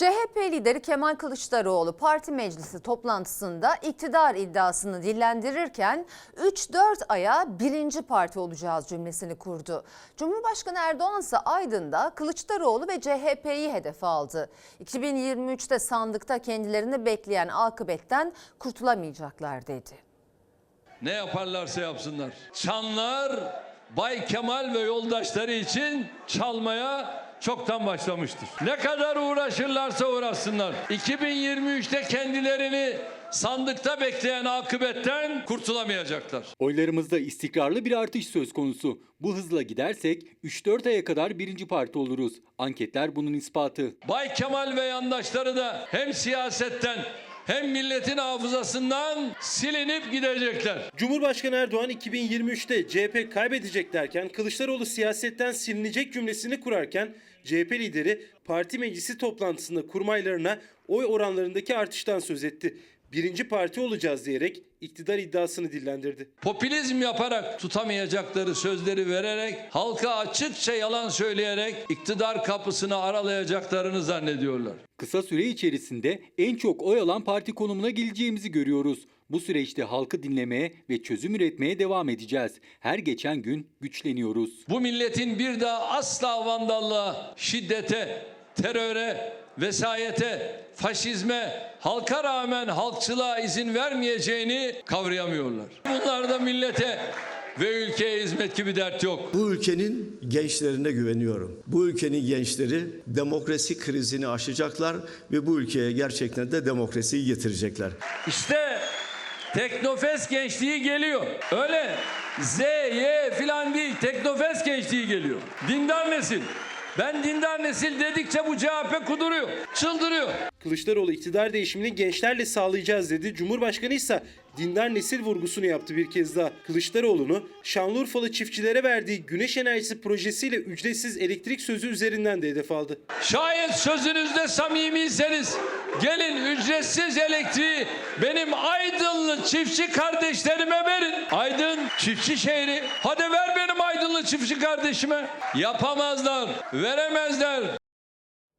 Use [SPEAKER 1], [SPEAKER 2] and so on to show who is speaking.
[SPEAKER 1] CHP lideri Kemal Kılıçdaroğlu parti meclisi toplantısında iktidar iddiasını dillendirirken 3-4 aya birinci parti olacağız cümlesini kurdu. Cumhurbaşkanı Erdoğan ise Aydın'da Kılıçdaroğlu ve CHP'yi hedef aldı. 2023'te sandıkta kendilerini bekleyen akıbetten kurtulamayacaklar dedi.
[SPEAKER 2] Ne yaparlarsa yapsınlar. Çanlar Bay Kemal ve yoldaşları için çalmaya çoktan başlamıştır. Ne kadar uğraşırlarsa uğraşsınlar. 2023'te kendilerini sandıkta bekleyen akıbetten kurtulamayacaklar.
[SPEAKER 3] Oylarımızda istikrarlı bir artış söz konusu. Bu hızla gidersek 3-4 aya kadar birinci parti oluruz. Anketler bunun ispatı.
[SPEAKER 2] Bay Kemal ve yandaşları da hem siyasetten hem milletin hafızasından silinip gidecekler.
[SPEAKER 4] Cumhurbaşkanı Erdoğan 2023'te CHP kaybedecek derken Kılıçdaroğlu siyasetten silinecek cümlesini kurarken CHP lideri parti meclisi toplantısında kurmaylarına oy oranlarındaki artıştan söz etti. Birinci parti olacağız diyerek iktidar iddiasını dillendirdi.
[SPEAKER 2] Popülizm yaparak tutamayacakları sözleri vererek, halka açıkça yalan söyleyerek iktidar kapısını aralayacaklarını zannediyorlar.
[SPEAKER 3] Kısa süre içerisinde en çok oy alan parti konumuna geleceğimizi görüyoruz. Bu süreçte halkı dinlemeye ve çözüm üretmeye devam edeceğiz. Her geçen gün güçleniyoruz.
[SPEAKER 2] Bu milletin bir daha asla vandallığa, şiddete, teröre, vesayete, faşizme, halka rağmen halkçılığa izin vermeyeceğini kavrayamıyorlar. Bunlarda millete ve ülkeye hizmet gibi dert yok.
[SPEAKER 5] Bu ülkenin gençlerine güveniyorum. Bu ülkenin gençleri demokrasi krizini aşacaklar ve bu ülkeye gerçekten de demokrasiyi getirecekler.
[SPEAKER 2] İşte Teknofest gençliği geliyor. Öyle Z, Y filan değil. Teknofest gençliği geliyor. Dindar nesil. Ben dindar nesil dedikçe bu CHP kuduruyor. Çıldırıyor.
[SPEAKER 4] Kılıçdaroğlu iktidar değişimini gençlerle sağlayacağız dedi. Cumhurbaşkanı ise dindar nesil vurgusunu yaptı bir kez daha. Kılıçdaroğlu'nu Şanlıurfalı çiftçilere verdiği güneş enerjisi projesiyle ücretsiz elektrik sözü üzerinden de hedef aldı.
[SPEAKER 2] Şayet sözünüzde samimiyseniz gelin ücretsiz elektriği benim Aydınlı çiftçi kardeşlerime verin. Aydın çiftçi şehri. Hadi ver benim Aydınlı çiftçi kardeşime. Yapamazlar, veremezler.